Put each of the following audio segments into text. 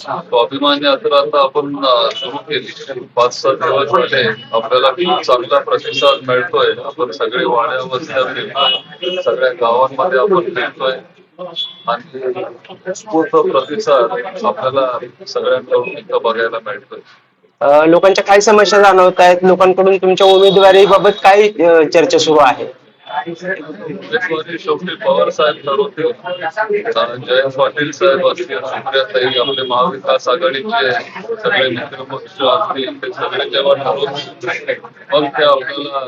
स्वाभिमानी यात्रा आता आपण सुरू केली. पाच सहा दिवस झाले. आपल्याला खूप चांगला प्रतिसाद मिळतोय. आपण सगळे वाड्या वस्त्या फिरतोय सगळ्या गावांमध्ये आपण फिरतोय. आणि उत्स्फूर्त प्रतिसाद आपल्याला सगळ्यांकडून इथं बघायला मिळतोय. लोकांच्या काय समस्या जाणवत आहेत लोकांकडून तुमच्या उमेदवारीबाबत काय चर्चा सुरू आहे? शेवटी पवार साहेब ठरवतील कारण जयंत पाटील साहेब असतील सुप्रियाताई आपले महाविकास आघाडीचे सगळे मित्रपक्ष असतील ते सगळे जेव्हा ठरवतील मग ते आपल्याला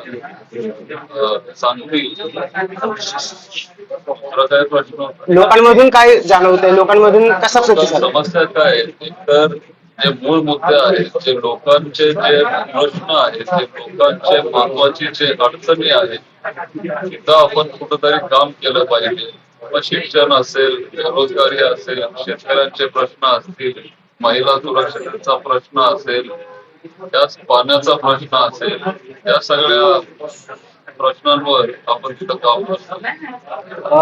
सांगतील. लोकांमधून काय जाणवतंय? लोकांमधून कसा समस्या काय आहेत? जे मूळ मुद्दे आहेत. जे लोकांचे जे प्रश्न आहेत जे लोकांचे महत्वाची जे अडचणी आहेत तिथं आपण कुठंतरी काम केलं पाहिजे. मग शिक्षण असेल बेरोजगारी असेल शेतकऱ्यांचे प्रश्न असतील महिला सुरक्षेचा प्रश्न असेल त्याच पाण्याचा प्रश्न असेल या सगळ्या प्रश्नांवर आपण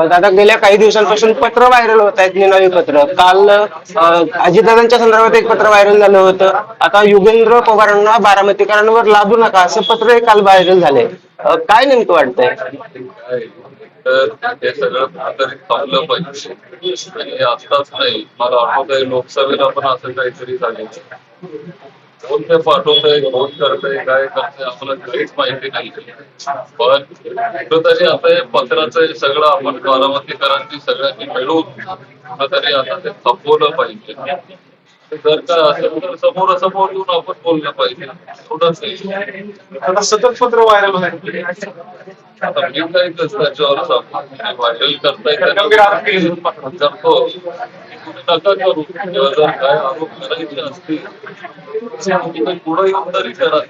दादा गेल्या काही दिवसांपासून पत्र व्हायरल होत आहेत निनावी पत्र. काल अजितदादांच्या संदर्भात एक पत्र व्हायरल झालं होतं. आता युगेंद्र पवारांना बारामतीकरांवर लादू नका असं पत्र काल व्हायरल झालंय. काय नेमकं वाटतंय? तर हे सगळं कुठेतरी थांबलं पाहिजे आणि आत्ताच नाही. मला आठवत आहे लोकसभेला पण असं काहीतरी झालं कोण ते पाठवतंय कोण करतंय काय करतंय आम्हाला काहीच माहिती नाही. पण कुठंतरी आता हे पत्राचं सगळं आपण बारामतीकरांनी सगळ्यांनी मिळून कुठंतरी आता ते थांबवलं पाहिजे. जर काय असेल तर समोरासमोर येऊन आपण बोललं पाहिजे. एवढंच. आता सतत पत्र व्हायरल आता मी त्याच्यावर व्हायरल करताय केले करतो तुम्ही नका करू किंवा जर काय आरोप करायचे असतील तर पुढे येऊन तरी करा